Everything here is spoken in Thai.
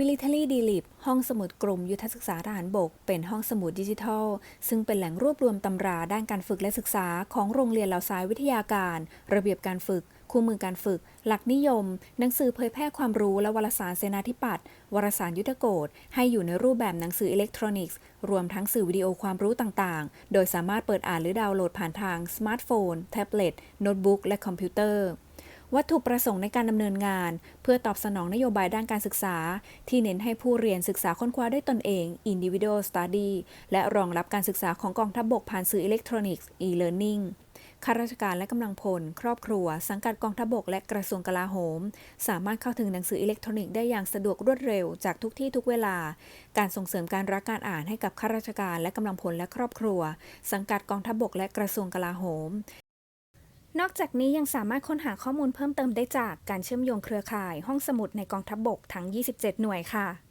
Military d l i p ห้องสมุดกรมยุทธศึกษาทหารบก เป็นห้องสมุดดิจิทัล ซึ่งเป็นแหล่งรวบรวมตำราด้านการฝึกและศึกษาของโรงเรียนเหล่าสายวิทยาการ ระเบียบการฝึก คู่มือการฝึก หลักนิยม หนังสือเผยแพร่ความรู้และวารสารเสนาธิปัตย์วารสารยุทธโกษให้อยู่ในรูปแบบหนังสืออิเล็กทรอนิกส์ รวมทั้งสื่อวิดีโอความรู้ต่างๆ โดยสามารถเปิดอ่านหรือดาวน์โหลดผ่านทางสมาร์ทโฟน แท็บเล็ต โน้ตบุ๊ก และคอมพิวเตอร์ วัตถุประสงค์ในการดำเนินงาน เพื่อตอบสนองนโยบายด้านการศึกษา ที่เน้นให้ผู้เรียนศึกษาค้นคว้าด้วยตนเอง individual study และรองรับการศึกษาของกองทัพบบกผ่านสื่ออิเล็กทรอนิกส์ e-learning ข้าราชการและกำลังพล ครอบครัว สังกัดกองทัพบกและกระทรวงกลาโหม สามารถเข้าถึงหนังสืออิเล็กทรอนิกส์ได้อย่างสะดวกรวดเร็วจากทุกที่ทุกเวลา การส่งเสริมการรักการอ่านให้กับข้าราชการและกำลังพลและครอบครัว สังกัดกองทัพบกและกระทรวงกลาโหม นอกจากนี้ยังสามารถค้นหาข้อมูลเพิ่มเติมได้จากการเชื่อมโยงเครือข่ายห้องสมุดในกองทัพบบกทั้ง 27 หน่วยค่ะ